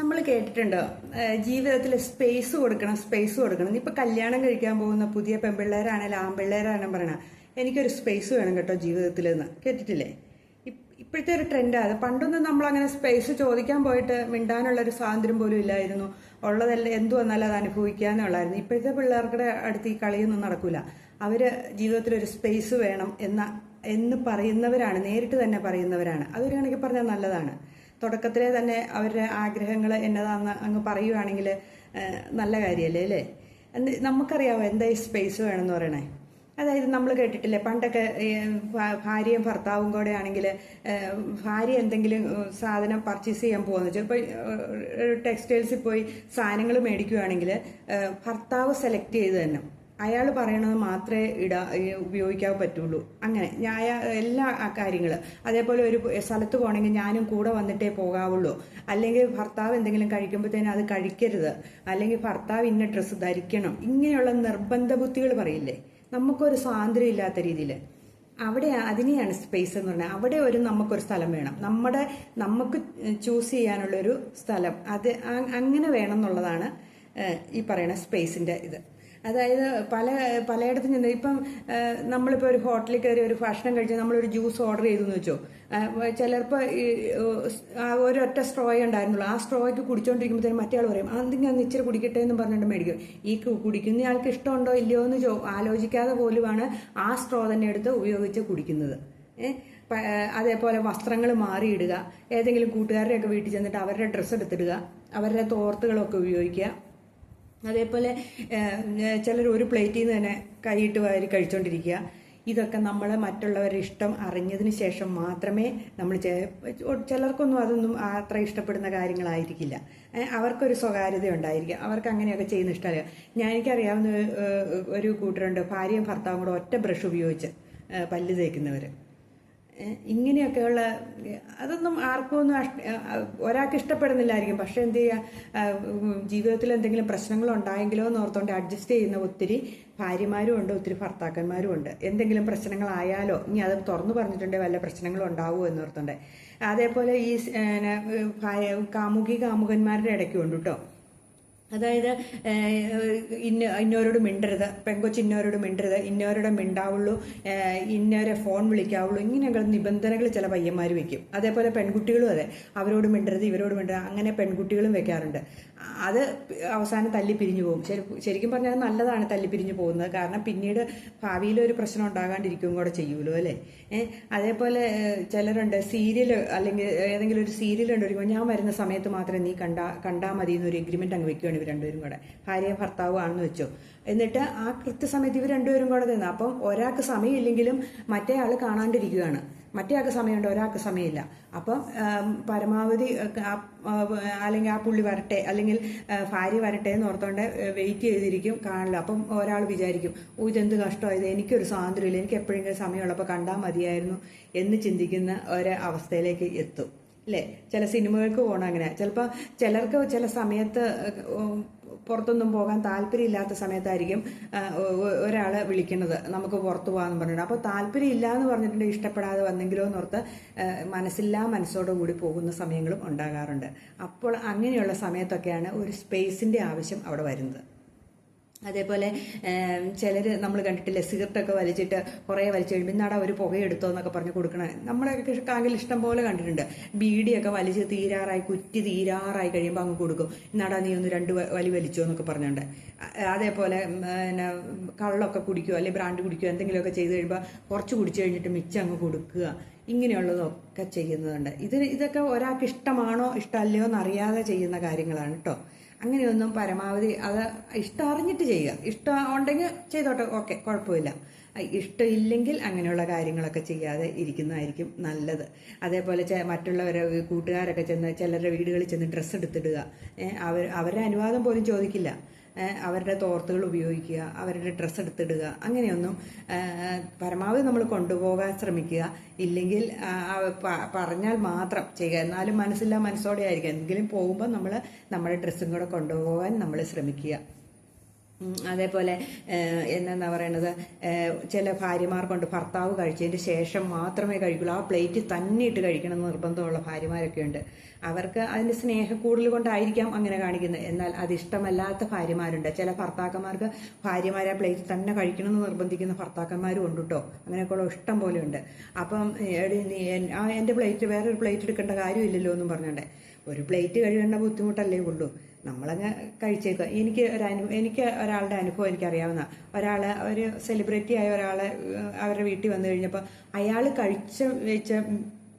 നമ്മൾ കേട്ടിട്ടുണ്ട് ജീവിതത്തിൽ സ്പേസ് കൊടുക്കണം സ്പേസ് കൊടുക്കണം. ഇപ്പൊ കല്യാണം കഴിക്കാൻ പോകുന്ന പുതിയ പെൺപിള്ളേരാണെങ്കിലും ആൺപിള്ളേരാണെങ്കിലും പറയണ എനിക്കൊരു സ്പേസ് വേണം കേട്ടോ ജീവിതത്തിൽ എന്ന് കേട്ടിട്ടില്ലേ ഇപ്പോഴത്തെ ഒരു ട്രെൻഡാണ് അത് പണ്ടൊന്നും നമ്മൾ അങ്ങനെ സ്പേസ് ചോദിക്കാൻ പോയിട്ട് മിണ്ടാനുള്ള ഒരു സ്വാതന്ത്ര്യം പോലും ഇല്ലായിരുന്നു. ഉള്ളതെല്ലാം എന്തു വന്നാലും അത് അനുഭവിക്കാന്നുള്ളായിരുന്നു ഇപ്പോഴത്തെ പിള്ളേർക്കുടെ അടുത്ത് ഈ കളിയൊന്നും നടക്കൂല. അവർ ജീവിതത്തിൽ ഒരു സ്പേസ് വേണം എന്ന എന്ന് പറയുന്നവരാണ് നേരിട്ട് തന്നെ പറയുന്നവരാണ്. അതൊരു കണക്കിൽ പറഞ്ഞാൽ നല്ലതാണ്. തുടക്കത്തിലെ തന്നെ അവരുടെ ആഗ്രഹങ്ങൾ എന്നതാന്ന് അങ്ങ് പറയുവാണെങ്കിൽ നല്ല കാര്യമല്ലേ അല്ലേ? നമുക്കറിയാമോ എന്താ ഈ സ്പേസ് വേണമെന്ന് പറയണേ? അതായത് നമ്മൾ കേട്ടിട്ടില്ലേ പണ്ടൊക്കെ ഭാര്യയും ഭർത്താവും കൂടെ ആണെങ്കിൽ ഭാര്യ എന്തെങ്കിലും സാധനം പർച്ചേസ് ചെയ്യാൻ പോകുന്ന. വെച്ചാൽ ഇപ്പോൾ ടെക്സ്റ്റൈൽസിൽ പോയി സാധനങ്ങൾ മേടിക്കുകയാണെങ്കിൽ ഭർത്താവ് സെലക്ട് ചെയ്ത് തന്നെ. അയാൾ പറയണത് മാത്രമേ ഇടാ ഉപയോഗിക്കാൻ പറ്റുള്ളൂ. അങ്ങനെ ഞാൻ എല്ലാ കാര്യങ്ങൾ അതേപോലെ ഒരു സ്ഥലത്ത് പോകണമെങ്കിൽ ഞാനും കൂടെ വന്നിട്ടേ പോകാവുള്ളൂ. അല്ലെങ്കിൽ ഭർത്താവ് എന്തെങ്കിലും കഴിക്കുമ്പോഴത്തേനും അത് കഴിക്കരുത്. അല്ലെങ്കിൽ ഭർത്താവ് ഇന്ന ഡ്രസ്സ് ധരിക്കണം. ഇങ്ങനെയുള്ള നിർബന്ധ ബുദ്ധികൾ പറയില്ലേ? നമുക്കൊരു സ്വാതന്ത്ര്യം ഇല്ലാത്ത രീതിയിൽ അവിടെ അതിനെയാണ് സ്പേസ് എന്ന് പറഞ്ഞാൽ അവിടെ ഒരു നമുക്കൊരു സ്ഥലം വേണം. നമ്മുടെ നമുക്ക് ചൂസ് ചെയ്യാനുള്ളൊരു സ്ഥലം. അത് അങ്ങനെ വേണം എന്നുള്ളതാണ് ഈ പറയുന്ന സ്പേസിന്റെ ഇത്. അതായത് പല പലയിടത്തും ചെന്ന് ഇപ്പം നമ്മളിപ്പോൾ ഒരു ഹോട്ടലിൽ കയറി ഒരു ഭക്ഷണം കഴിച്ച് നമ്മളൊരു ജ്യൂസ് ഓർഡർ ചെയ്തു എന്ന് വെച്ചോ ചിലപ്പോൾ ഒരൊറ്റ സ്ട്രോ ഉണ്ടായിരുന്നുള്ളൂ. ആ സ്ട്രോയ്ക്ക് കുടിച്ചോണ്ടിരിക്കുമ്പോഴത്തേനും മറ്റേ ആൾ പറയും അതെങ്കിൽ അന്ന് ഇച്ചിരി കുടിക്കട്ടെ എന്ന് പറഞ്ഞിട്ട് മേടിക്കും. ഈ കുടിക്കുന്ന ആൾക്ക് ഇഷ്ടമുണ്ടോ ഇല്ലയോ എന്ന് ആലോചിക്കാതെ പോലുമാണ് ആ സ്ട്രോ തന്നെ എടുത്ത് ഉപയോഗിച്ച് കുടിക്കുന്നത്. അതേപോലെ വസ്ത്രങ്ങൾ മാറിയിടുക. ഏതെങ്കിലും കൂട്ടുകാരുടെയൊക്കെ വീട്ടിൽ ചെന്നിട്ട് അവരുടെ ഡ്രസ്സ് എടുത്തിടുക. അവരുടെ തോർത്തുകളൊക്കെ ഉപയോഗിക്കുക. അതേപോലെ ചിലർ ഒരു പ്ലേറ്റിൽ നിന്ന് തന്നെ കൈയിട്ട് വാരി കഴിച്ചുകൊണ്ടിരിക്കുക ഇതൊക്കെ നമ്മൾ മറ്റുള്ളവരുടെ ഇഷ്ടം അറിഞ്ഞതിന് ശേഷം മാത്രമേ നമ്മൾ ചിലർക്കൊന്നും അതൊന്നും അത്ര ഇഷ്ടപ്പെടുന്ന കാര്യങ്ങളായിരിക്കില്ല. അവർക്കൊരു സ്വകാര്യത ഉണ്ടായിരിക്കും അവർക്ക് അങ്ങനെയൊക്കെ ചെയ്യുന്ന ഇഷ്ടമല്ല. ഞാൻ എനിക്കറിയാവുന്ന ഒരു കൂട്ടരുണ്ട്. ഭാര്യയും ഭർത്താവും കൂടെ ഒറ്റ ബ്രഷ് ഉപയോഗിച്ച് പല്ല് തേക്കുന്നവർ ഇങ്ങനെയൊക്കെയുള്ള അതൊന്നും ആർക്കും ഒന്നും ഒരാൾക്ക് ഇഷ്ടപ്പെടുന്നില്ലായിരിക്കും. പക്ഷെ എന്ത് ചെയ്യുക ജീവിതത്തിൽ എന്തെങ്കിലും പ്രശ്നങ്ങൾ ഉണ്ടായെങ്കിലോ എന്ന് ഓർത്തുകൊണ്ട് അഡ്ജസ്റ്റ് ചെയ്യുന്ന ഒത്തിരി ഭാര്യമാരും ഉണ്ട് ഒത്തിരി ഭർത്താക്കന്മാരും ഉണ്ട്. എന്തെങ്കിലും പ്രശ്നങ്ങളായാലോ ഇനി അത് തുറന്നു പറഞ്ഞിട്ടുണ്ടെങ്കിൽ വല്ല പ്രശ്നങ്ങളും ഉണ്ടാവുമോ എന്ന് ഓർത്തുണ്ട്. അതേപോലെ ഈ കാമുകി കാമുകന്മാരുടെ ഇടയ്ക്കും ഉണ്ട് കേട്ടോ അതായത് ഇന്ന ഇന്നവരോട് മിണ്ടരുത് പെങ്കൊച്ച് ഇന്നവരോട് മിണ്ടരുത് ഇന്നവരോടെ മിണ്ടാവുള്ളൂ ഇന്നവരെ ഫോൺ വിളിക്കാവുള്ളൂ ഇങ്ങനെയുള്ള നിബന്ധനകൾ ചില പയ്യന്മാർ വെക്കും. അതേപോലെ പെൺകുട്ടികളും അതെ അവരോട് മിണ്ടരുത് ഇവരോട് മിണ്ടരുത് അങ്ങനെ പെൺകുട്ടികളും വെക്കാറുണ്ട്. അത് അവസാനം തല്ലി പിരിഞ്ഞു പോകും. ശരി ശരിക്കും പറഞ്ഞാൽ നല്ലതാണ് തല്ലി പിരിഞ്ഞു പോകുന്നത്. കാരണം പിന്നീട് ഭാവിയിൽ ഒരു പ്രശ്നം ഉണ്ടാകാണ്ടിരിക്കുകയും കൂടെ ചെയ്യുമല്ലോ അല്ലേ? അതേപോലെ ചിലരുണ്ട് സീരിയൽ അല്ലെങ്കിൽ ഏതെങ്കിലും ഒരു സീരിയൽ ഉണ്ടോ ഞാൻ വരുന്ന സമയത്ത് മാത്രമേ നീ കണ്ടാ കണ്ടാൽ മതി എന്നൊരു എഗ്രിമെന്റ് അങ്ങ് വെക്കുകയാണ് ഇവർ രണ്ടുപേരും കൂടെ. ഭാര്യയും ഭർത്താവും ആണെന്ന് വെച്ചു. എന്നിട്ട് ആ കൃത്യസമയത്ത് ഇവർ രണ്ടുപേരും കൂടെ നിന്ന് അപ്പം ഒരാൾക്ക് സമയമില്ലെങ്കിലും മറ്റേ ആൾ കാണാണ്ടിരിക്കുകയാണ്. മറ്റേ ആൾക്ക് സമയമുണ്ട് ഒരാൾക്ക് സമയമില്ല. അപ്പം പരമാവധി അല്ലെങ്കിൽ ആ പുള്ളി വരട്ടെ അല്ലെങ്കിൽ ഭാര്യ വരട്ടെ എന്ന് ഓർത്തോണ്ട് വെയിറ്റ് ചെയ്തിരിക്കും കാണില്ല അപ്പം ഒരാൾ വിചാരിക്കും ഓ ഇതെന്ത് കഷ്ടമായത്? എനിക്കൊരു സ്വാതന്ത്ര്യമില്ല. എനിക്ക് എപ്പോഴെങ്കിലും സമയമുള്ളപ്പോൾ കണ്ടാൽ മതിയായിരുന്നു എന്ന് ചിന്തിക്കുന്ന ഒരവസ്ഥയിലേക്ക് എത്തും. അല്ലേ ചില സിനിമകൾക്ക് പോകണം അങ്ങനെ. ചിലപ്പോൾ ചിലർക്ക് ചില സമയത്ത് പുറത്തൊന്നും പോകാൻ താല്പര്യമില്ലാത്ത സമയത്തായിരിക്കും ഒരാൾ വിളിക്കുന്നത്. നമുക്ക് പുറത്തു പോകാമെന്ന് പറഞ്ഞിട്ട്. അപ്പോൾ താല്പര്യം ഇല്ല എന്ന് പറഞ്ഞിട്ടുണ്ടെങ്കിൽ ഇഷ്ടപ്പെടാതെ വന്നെങ്കിലോ എന്നോർത്ത് മനസ്സില്ലാ മനസ്സോടു കൂടി പോകുന്ന സമയങ്ങളും ഉണ്ടാകാറുണ്ട്. അപ്പോൾ അങ്ങനെയുള്ള സമയത്തൊക്കെയാണ് ഒരു സ്പേസിന്റെ ആവശ്യം അവിടെ വരുന്നത്. അതേപോലെ ചിലർ നമ്മൾ കണ്ടിട്ടില്ലേ സിഗരറ്റൊക്കെ വലിച്ചിട്ട് കുറേ വലിച്ചു കഴിയുമ്പോൾ ഇന്നാടാ ഒരു പുകയെടുത്തോ എന്നൊക്കെ പറഞ്ഞ് കൊടുക്കണ നമ്മളൊക്കെ കാകിൽ ഇഷ്ടം പോലെ കണ്ടിട്ടുണ്ട്. ബീഡിയൊക്കെ വലിച്ച് തീരാറായി കുറ്റി തീരാറായി കഴിയുമ്പോൾ അങ്ങ് കൊടുക്കും. ഇന്നാടാ നീ ഒന്ന് രണ്ട് വലി വലിച്ചോ എന്നൊക്കെ പറഞ്ഞുകൊണ്ട് അതേപോലെ പിന്നെ കള്ളൊക്കെ കുടിക്കുക അല്ലെങ്കിൽ ബ്രാൻഡ് കുടിക്കുക എന്തെങ്കിലുമൊക്കെ ചെയ്ത് കഴിയുമ്പോൾ കുറച്ച് കുടിച്ചു കഴിഞ്ഞിട്ട് മിച്ചം അങ്ങ് കൊടുക്കുക. ഇങ്ങനെയുള്ളതൊക്കെ ചെയ്യുന്നതുണ്ട്. ഇത് ഇതൊക്കെ ഒരാൾക്ക് ഇഷ്ടമാണോ ഇഷ്ടമല്ലയോ എന്നറിയാതെ ചെയ്യുന്ന കാര്യങ്ങളാണ് കേട്ടോ അങ്ങനെയൊന്നും പരമാവധി അത് ഇഷ്ടം അറിഞ്ഞിട്ട് ചെയ്യുക. ഇഷ്ടം ഉണ്ടെങ്കിൽ ചെയ്തോട്ടെ ഓക്കെ കുഴപ്പമില്ല. ഇഷ്ടമില്ലെങ്കിൽ അങ്ങനെയുള്ള കാര്യങ്ങളൊക്കെ ചെയ്യാതെ ഇരിക്കുന്നതായിരിക്കും നല്ലത്. അതേപോലെ മറ്റുള്ളവരെ കൂട്ടുകാരൊക്കെ ചെന്ന് ചിലരുടെ വീടുകളിൽ ചെന്ന് ഡ്രസ്സ് എടുത്തിടുക. അവർ അവരുടെ അനുവാദം പോലും ചോദിക്കില്ല. അവരുടെ തോർത്തുകൾ ഉപയോഗിക്കുക അവരുടെ ഡ്രസ്സ് എടുത്തിടുക അങ്ങനെയൊന്നും പരമാവധി നമ്മൾ കൊണ്ടുപോകാൻ ശ്രമിക്കുക. ഇല്ലെങ്കിൽ പറഞ്ഞാൽ മാത്രം ചെയ്യുക. എന്നാലും മനസ്സില്ല മനസ്സോടെ ആയിരിക്കും എങ്കിലും പോകുമ്പോൾ നമ്മൾ നമ്മുടെ ഡ്രസ്സും കൂടെ കൊണ്ടുപോകാൻ നമ്മൾ ശ്രമിക്കുക. അതേപോലെ എന്താ പറയണത്? ചില ഭാര്യമാർക്കുണ്ട് ഭർത്താവ് കഴിച്ചതിന് ശേഷം മാത്രമേ കഴിക്കുള്ളൂ. ആ പ്ലേറ്റ് തന്നെ ഇട്ട് കഴിക്കണം എന്ന് നിർബന്ധമുള്ള ഭാര്യമാരൊക്കെ ഉണ്ട്. അവർക്ക് അതിന്റെ കൂടുതൽ കൊണ്ടായിരിക്കാം അങ്ങനെ കാണിക്കുന്നത്. എന്നാൽ അത് ഇഷ്ടമല്ലാത്ത ഭാര്യമാരുണ്ട്. ചില ഭർത്താക്കന്മാർക്ക് ഭാര്യമാരെ പ്ലേറ്റ് തന്നെ കഴിക്കണം എന്ന് നിർബന്ധിക്കുന്ന ഭർത്താക്കന്മാരും ഉണ്ട് കേട്ടോ അങ്ങനെയൊക്കെയുള്ള ഇഷ്ടം പോലെ ഉണ്ട് അപ്പം എന്റെ പ്ലേറ്റ് വേറൊരു പ്ലേറ്റ് എടുക്കേണ്ട കാര്യമില്ലല്ലോ എന്നും പറഞ്ഞോണ്ടേ. ഒരു പ്ലേറ്റ് കഴുകേണ്ട ബുദ്ധിമുട്ടല്ലേ ഉള്ളൂ. നമ്മളങ്ങ് കഴിച്ചേക്കുക. എനിക്ക് ഒരു അനു എനിക്ക് ഒരാളുടെ അനുഭവം എനിക്കറിയാവുന്ന ഒരാൾ ഒരു സെലിബ്രിറ്റി ആയ ഒരാളെ അവരുടെ വീട്ടിൽ വന്നു കഴിഞ്ഞപ്പോൾ അയാൾ കഴിച്ച വെച്ച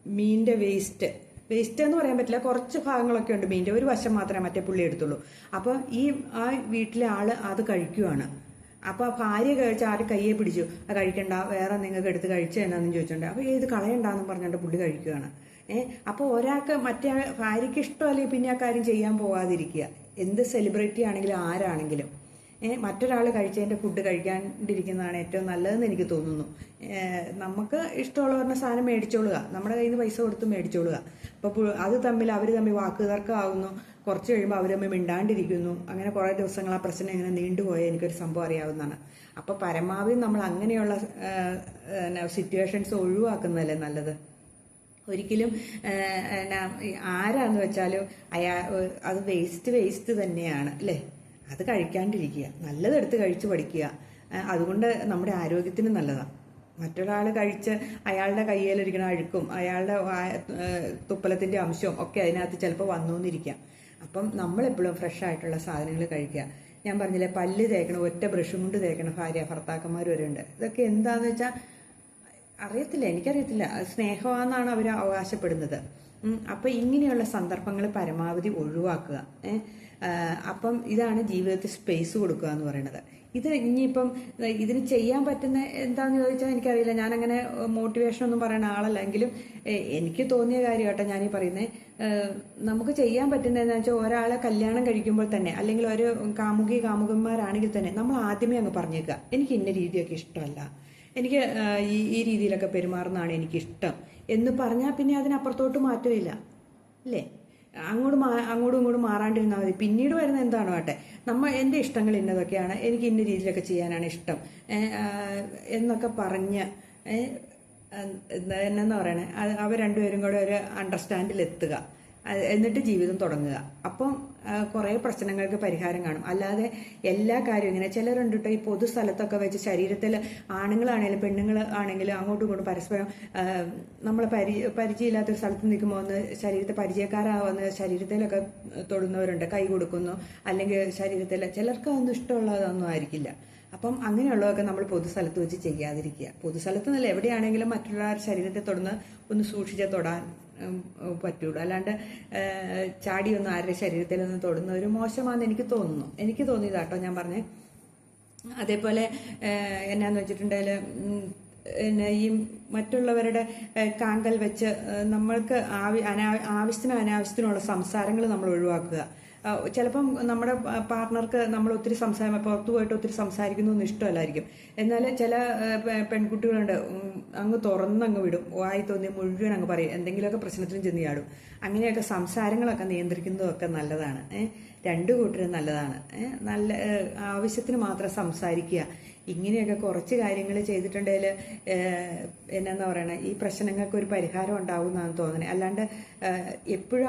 മീനിന്റെ വേസ്റ്റ് വേസ്റ്റ് എന്ന് പറയാൻ പറ്റില്ല. കുറച്ച് ഭാഗങ്ങളൊക്കെ ഉണ്ട് മീനിന്റെ. ഒരു വശം മാത്രമേ മറ്റേ പുള്ളി എടുത്തുള്ളൂ. അപ്പോൾ ഈ ആ വീട്ടിലെ ആൾ അത് കഴിക്കുവാണ്. അപ്പൊ ആ ഭാര്യ കഴിച്ച ആര് കയ്യെ പിടിച്ചു? അത് കഴിക്കണ്ട വേറെ നിങ്ങൾക്ക് എടുത്ത് കഴിച്ച എന്നാന്ന് ചോദിച്ചിട്ടുണ്ട് അപ്പൊ ഇത് കളയണ്ടെന്ന് പറഞ്ഞിട്ട് പുള്ളി കഴിക്കുകയാണ് ഏഹ് അപ്പോൾ ഒരാൾക്ക് മറ്റേ ഭാര്യയ്ക്ക് ഇഷ്ടമല്ലെങ്കിൽ പിന്നെ ആ കാര്യം ചെയ്യാൻ പോകാതിരിക്കുക എന്ത് സെലിബ്രിറ്റി ആണെങ്കിലും ആരാണെങ്കിലും. മറ്റൊരാൾ കഴിച്ചതിന്റെ ഫുഡ് കഴിക്കാണ്ടിരിക്കുന്നതാണ് ഏറ്റവും നല്ലതെന്ന് എനിക്ക് തോന്നുന്നു. നമുക്ക് ഇഷ്ടമുള്ള പറഞ്ഞ സാധനം മേടിച്ചോളുക. നമ്മുടെ കയ്യിൽ നിന്ന് പൈസ കൊടുത്ത് മേടിച്ചോളുക. അപ്പോൾ അത് തമ്മിൽ അവർ തമ്മിൽ വാക്ക് തർക്കമാകുന്നു കുറച്ച് കഴിയുമ്പോൾ അവർ തമ്മിൽ മിണ്ടാണ്ടിരിക്കുന്നു. അങ്ങനെ കുറേ ദിവസങ്ങൾ ആ പ്രശ്നം ഇങ്ങനെ നീണ്ടുപോയ എനിക്കൊരു സംഭവം അറിയാവുന്നതാണ്. അപ്പോൾ പരമാവധി നമ്മൾ അങ്ങനെയുള്ള സിറ്റുവേഷൻസ് ഒഴിവാക്കുന്നതല്ലേ നല്ലത്? ഒരിക്കലും ആരാന്ന് വെച്ചാലും അയാ അത് വേസ്റ്റ് വേസ്റ്റ് തന്നെയാണ് അല്ലേ? അത് കഴിക്കാണ്ടിരിക്കുക. നല്ലതെടുത്ത് കഴിച്ചു പഠിക്കുക. അതുകൊണ്ട് നമ്മുടെ ആരോഗ്യത്തിന് നല്ലതാണ് മറ്റൊരാൾ കഴിച്ച് അയാളുടെ കയ്യിലിരിക്കുന്ന അഴുക്കും അയാളുടെ തുപ്പലത്തിന്റെ അംശവും ഒക്കെ അതിനകത്ത് ചിലപ്പോൾ വന്നുകൊണ്ടിരിക്കാം അപ്പം നമ്മളെപ്പോഴും ഫ്രഷ് ആയിട്ടുള്ള സാധനങ്ങൾ കഴിക്കുക. ഞാൻ പറഞ്ഞില്ലേ പല്ല് തേക്കണ ഒറ്റ ബ്രഷും കൊണ്ട് തേക്കണ ഭാര്യ ഭർത്താക്കന്മാർ വരെ ഉണ്ട് ഇതൊക്കെ എന്താന്ന് വെച്ചാൽ അറിയത്തില്ല എനിക്കറിയത്തില്ല. സ്നേഹമാണെന്നാണ് അവർ അവകാശപ്പെടുന്നത്. അപ്പം ഇങ്ങനെയുള്ള സന്ദർഭങ്ങൾ പരമാവധി ഒഴിവാക്കുക. അപ്പം ഇതാണ് ജീവിതത്തിൽ സ്പേസ് കൊടുക്കുക എന്ന് പറയുന്നത്. ഇത് ഇനിയിപ്പം ഇതിന് ചെയ്യാൻ പറ്റുന്ന എന്താന്ന് ചോദിച്ചാൽ എനിക്കറിയില്ല. ഞാൻ അങ്ങനെ മോട്ടിവേഷൻ ഒന്നും പറയുന്ന ആളല്ല. എങ്കിലും എനിക്ക് തോന്നിയ കാര്യം കേട്ടോ ഞാനീ പറയുന്നത് നമുക്ക് ചെയ്യാൻ പറ്റുന്നതെന്ന് വെച്ചാൽ ഒരാളെ കല്യാണം കഴിക്കുമ്പോൾ തന്നെ അല്ലെങ്കിൽ ഒരു കാമുകി കാമുകന്മാരാണെങ്കിൽ തന്നെ നമ്മൾ ആദ്യമേ അങ്ങ് പറഞ്ഞേക്കുക. എനിക്ക് ഇന്ന രീതിയൊക്കെ ഇഷ്ടമല്ല. എനിക്ക് ഈ ഈ രീതിയിലൊക്കെ പെരുമാറുന്നതാണ് എനിക്കിഷ്ടം. എന്ന് പറഞ്ഞാൽ പിന്നെ അതിനപ്പുറത്തോട്ട് മാറ്റമില്ല. അല്ലേ? അങ്ങോട്ട് മാ അങ്ങോട്ടും ഇങ്ങോട്ടും മാറാണ്ടിരുന്നാൽ മതി. പിന്നീട് വരുന്ന എന്താണോ ആട്ടെ നമ്മൾ എന്റെ ഇഷ്ടങ്ങൾ ഇന്നതൊക്കെയാണ് എനിക്ക് ഇന്ന രീതിയിലൊക്കെ ചെയ്യാനാണ് ഇഷ്ടം. എന്നൊക്കെ പറഞ്ഞ് എന്നെന്ന് പറയണേ അവർ രണ്ടുപേരും കൂടെ ഒരു അണ്ടർസ്റ്റാൻഡിൽ എത്തുക. എന്നിട്ട് ജീവിതം തുടങ്ങുക. അപ്പം കുറേ പ്രശ്നങ്ങൾക്ക് പരിഹാരം കാണും. അല്ലാതെ എല്ലാ കാര്യവും ഇങ്ങനെ ചിലരുണ്ട് കേട്ടോ ഈ പൊതു സ്ഥലത്തൊക്കെ വെച്ച് ശരീരത്തിൽ ആണുങ്ങളാണെങ്കിലും പെണ്ണുങ്ങൾ ആണെങ്കിലും അങ്ങോട്ടും ഇങ്ങോട്ടും പരസ്പരം നമ്മളെ പരി പരിചയമില്ലാത്തൊരു സ്ഥലത്ത് നിൽക്കുമ്പോൾ ഒന്ന് ശരീരത്തെ പരിചയക്കാരാവുന്ന ശരീരത്തിലൊക്കെ തൊടുന്നവരുണ്ട് കൈ കൊടുക്കുന്നു. അല്ലെങ്കിൽ ശരീരത്തിൽ ചിലർക്ക് അതൊന്നും ഇഷ്ടമുള്ളതൊന്നും ആയിരിക്കില്ല. അപ്പം അങ്ങനെയുള്ളതൊക്കെ നമ്മൾ പൊതുസ്ഥലത്ത് വെച്ച് ചെയ്യാതിരിക്കുക. പൊതുസ്ഥലത്ത് നിന്നല്ല എവിടെയാണെങ്കിലും മറ്റുള്ള ശരീരത്തെ തൊടുന്ന് ഒന്ന് സൂക്ഷിച്ച് തൊടാൻ പറ്റുള്ളൂ. അല്ലാണ്ട് ചാടിയൊന്നും ആരുടെ ശരീരത്തിലൊന്നും തൊടുന്ന ഒരു മോശമാണെന്ന് എനിക്ക് തോന്നുന്നു. എനിക്ക് തോന്നിയതാട്ടോ ഞാൻ പറഞ്ഞേ. അതേപോലെ എന്നാന്ന് വെച്ചിട്ടുണ്ടെങ്കിൽ പിന്നെ ഈ മറ്റുള്ളവരുടെ കാങ്കൽ വെച്ച് നമ്മൾക്ക് ആവശ്യത്തിനും അനാവശ്യത്തിനുള്ള സംസാരങ്ങൾ നമ്മൾ ഒഴിവാക്കുക. ചിലപ്പം നമ്മുടെ പാർട്ണർക്ക് നമ്മൾ ഒത്തിരി സംസാരം പുറത്തു പോയിട്ട് ഒത്തിരി സംസാരിക്കുന്നൊന്നും ഇഷ്ടമല്ലായിരിക്കും. എന്നാൽ ചില പെൺകുട്ടികളുണ്ട് അങ്ങ് തുറന്നങ്ങ് വിടും. വായി തോന്നി മുഴുവൻ അങ്ങ് പറയും. എന്തെങ്കിലുമൊക്കെ പ്രശ്നത്തിനും ചെന്ന് ചാടും. അങ്ങനെയൊക്കെ സംസാരങ്ങളൊക്കെ നിയന്ത്രിക്കുന്നതൊക്കെ നല്ലതാണ്. രണ്ടു കൂട്ടരും നല്ലതാണ്. നല്ല ആവശ്യത്തിന് മാത്രം സംസാരിക്കുക. ഇങ്ങനെയൊക്കെ കുറച്ച് കാര്യങ്ങൾ ചെയ്തിട്ടുണ്ടെങ്കിൽ എന്നാന്ന് പറയണേ ഈ പ്രശ്നങ്ങൾക്ക് ഒരു പരിഹാരം ഉണ്ടാവും എന്നാണ് തോന്നുന്നത് അല്ലാണ്ട് എപ്പോഴും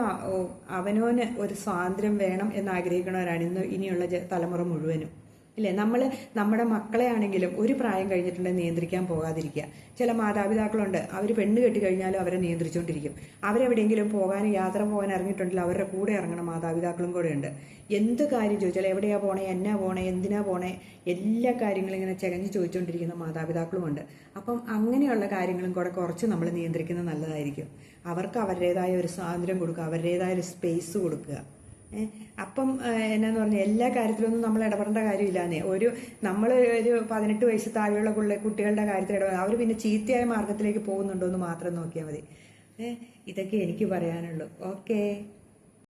അവനോന് ഒരു സ്വാതന്ത്ര്യം വേണം എന്ന് ആഗ്രഹിക്കുന്നവരാണ് ഇന്ന് ഇനിയുള്ള തലമുറ മുഴുവനും. ഇല്ലേ? നമ്മൾ നമ്മുടെ മക്കളെ ആണെങ്കിലും ഒരു പ്രായം കഴിഞ്ഞിട്ടുണ്ടെങ്കിൽ നിയന്ത്രിക്കാൻ പോകാതിരിക്കുക. ചില മാതാപിതാക്കളുണ്ട്. അവർ പെണ്ണ് കെട്ടി കഴിഞ്ഞാലും അവരെ നിയന്ത്രിച്ചുകൊണ്ടിരിക്കും അവരെവിടെയെങ്കിലും പോകാൻ യാത്ര പോകാൻ ഇറങ്ങിയിട്ടുണ്ടെങ്കിൽ അവരുടെ കൂടെ ഇറങ്ങണ മാതാപിതാക്കളും കൂടെ ഉണ്ട്. എന്ത് കാര്യം ചോദിച്ചാൽ എവിടെയാ പോണേ എന്നാ പോണേ എന്തിനാ പോണേ എല്ലാ കാര്യങ്ങളും ഇങ്ങനെ ചകഞ്ഞ് ചോദിച്ചുകൊണ്ടിരിക്കുന്ന മാതാപിതാക്കളുമുണ്ട് അപ്പം അങ്ങനെയുള്ള കാര്യങ്ങളും കൂടെ കുറച്ച് നമ്മൾ നിയന്ത്രിക്കുന്നത് നല്ലതായിരിക്കും. അവർക്ക് അവരുടേതായ ഒരു സ്വാതന്ത്ര്യം കൊടുക്കുക അവരുടേതായ ഒരു സ്പേസ് കൊടുക്കുക. അപ്പം എന്നാന്ന് പറഞ്ഞാൽ എല്ലാ കാര്യത്തിലൊന്നും നമ്മൾ ഇടപെടേണ്ട കാര്യമില്ലാന്നേ. ഒരു നമ്മൾ ഒരു പതിനെട്ട് വയസ്സ് താഴെയുള്ള കുട്ടികളുടെ കാര്യത്തിൽ ഇടപെടാം അവർ പിന്നെ ചീത്തയായ മാർഗത്തിലേക്ക് പോകുന്നുണ്ടോ എന്ന് മാത്രം നോക്കിയാൽ മതി. ഇതൊക്കെ എനിക്ക് പറയാനുള്ളൂ. ഓക്കേ.